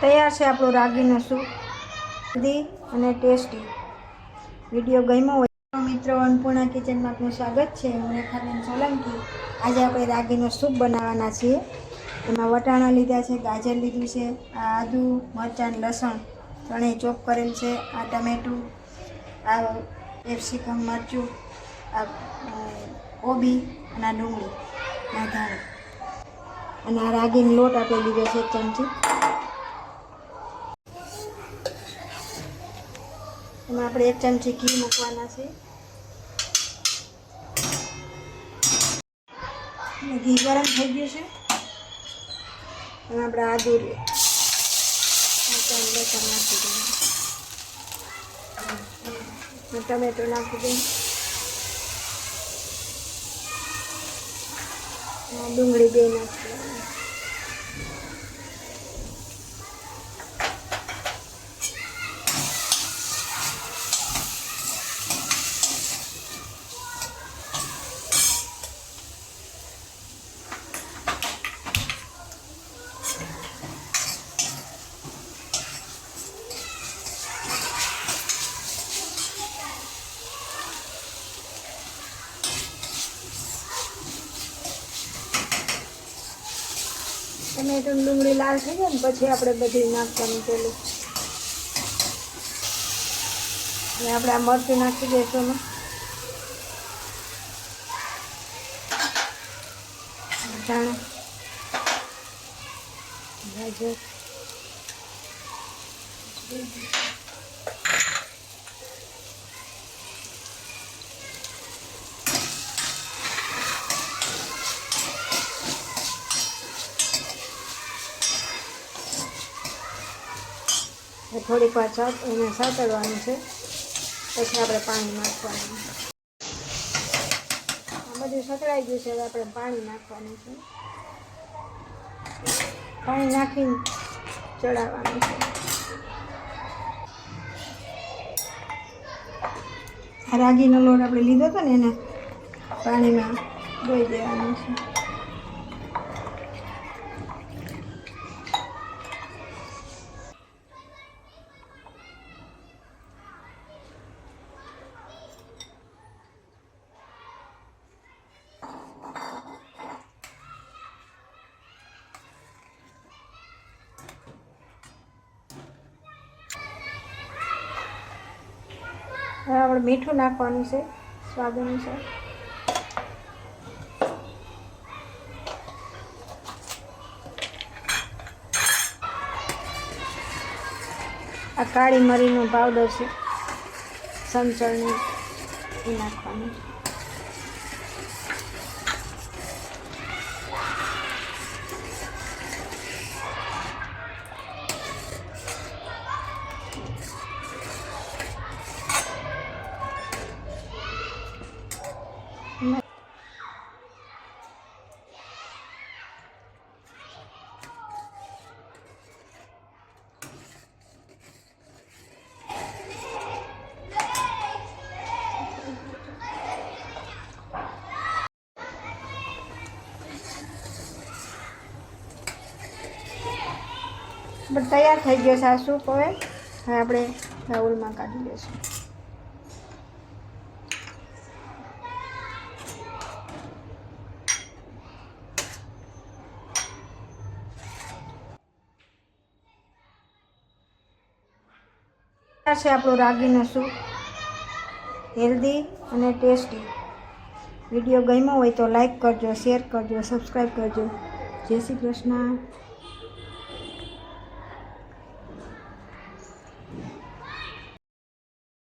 તૈયાર છે આપણું રાગીનું સૂપ. હેલ્ધી અને ટેસ્ટી. વીડિયો ગમ્યો હોય મિત્રો અન્નપૂર્ણા કિચનમાં આપનું સ્વાગત છે. હું રેખાબેન સોલંકી. આજે આપણે રાગીનો સૂપ બનાવવાના છીએ. એમાં વટાણા લીધા છે, ગાજર લીધું છે આ આદુ, મરચાં લસણ ત્રણેય ચોપ કરેલ છે. આ ટમેટું, આ કેપ્સિકમ, મરચું, આ કોબી અને ડુંગળી. આ ધાણા. અને આ રાગીનો લોટ આપણે લીધો છે એક ચમચી. એમાં આપણે એક ચમચી ઘી મૂકવાના છે. ઘી ગરમ થઈ ગયું છે. એમાં આપણે આદુ લસણ નાખી દઈએ ટમેટો નાખી દઈએ ડુંગળી બે નાખી ટમેટો ડુંગળી લાલ થઈ જાય ને પછી આપણે બધી નાખવાનું પેલું. અને આપણે આ મરચું નાખી દઈશું એમાં. ધાણા ગાજર. થોડીક વાર સાત એને સાતડવાનું છે. પછી આપણે પાણી નાખવાનું. આ બધું સતળાઈ ગયું છે, હવે આપણે પાણી નાખવાનું છે. પાણી નાખીને ચડાવવાનું છે. રાગીનો લોટ આપણે લીધો હતો ને એને પાણીમાં ધોઈ દેવાનું છે. આપણે મીઠું નાખવાનું છે સ્વાદ અનુસાર આ કાળી મરીનો પાવડર છે સંચળની એ નાખવાનું બટ તૈયાર થઈ ગયો છે આ સૂપ હવે. આપણે બાઉલમાં કાઢી લઈશું. છે આપણું રાગીનું સૂપ. હેલ્ધી અને ટેસ્ટી વીડિયો ગમ્યો હોય તો લાઈક કરજો શેર કરજો સબસ્ક્રાઈબ કરજો. જય શ્રી કૃષ્ણ.